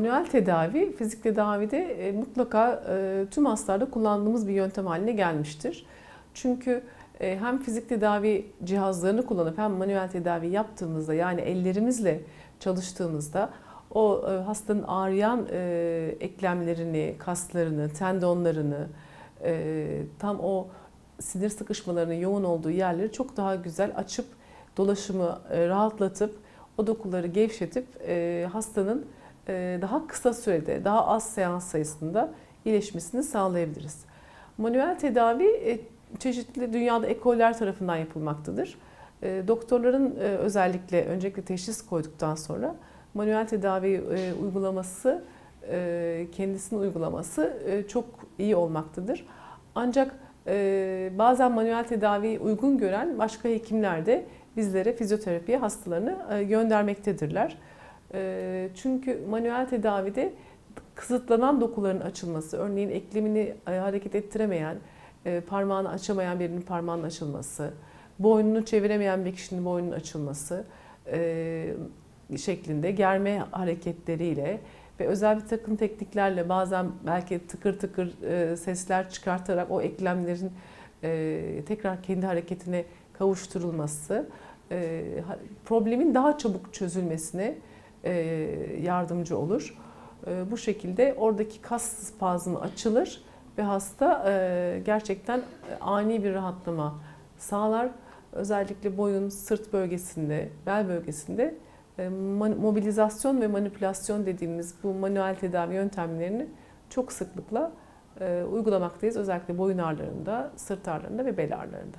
Manuel tedavi, fizik tedavide e, mutlaka e, tüm hastalarda kullandığımız bir yöntem haline gelmiştir. Çünkü e, hem fizik tedavi cihazlarını kullanıp hem manuel tedavi yaptığımızda yani ellerimizle çalıştığımızda o e, hastanın ağrıyan e, eklemlerini, kaslarını, tendonlarını, e, tam o sinir sıkışmalarının yoğun olduğu yerleri çok daha güzel açıp dolaşımı e, rahatlatıp o dokuları gevşetip e, hastanın daha kısa sürede, daha az seans sayısında iyileşmesini sağlayabiliriz. Manuel tedavi e, çeşitli dünyada ekoller tarafından yapılmaktadır. E, Doktorların e, özellikle öncelikle teşhis koyduktan sonra manuel tedavi e, uygulaması, e, kendisinin uygulaması e, çok iyi olmaktadır. Ancak e, bazen manuel tedaviyi uygun gören başka hekimler de bizlere fizyoterapiye hastalarını e, göndermektedirler. E, Çünkü manuel tedavide kısıtlanan dokuların açılması, örneğin eklemini e, hareket ettiremeyen, e, parmağını açamayan birinin parmağının açılması, boynunu çeviremeyen bir kişinin boynunun açılması e, şeklinde germe hareketleriyle ve özel bir takım tekniklerle bazen belki tıkır tıkır sesler çıkartarak o eklemlerin tekrar kendi hareketine kavuşturulması problemin daha çabuk çözülmesine yardımcı olur. E, Bu şekilde oradaki kas spazmı açılır ve hasta e, gerçekten ani bir rahatlama sağlar. Özellikle boyun, sırt bölgesinde, bel bölgesinde e, mobilizasyon ve manipülasyon dediğimiz bu manuel tedavi yöntemlerini çok sıklıkla e, uygulamaktayız. Özellikle boyun ağrılarında, sırt ağrılarında ve bel ağrılarında.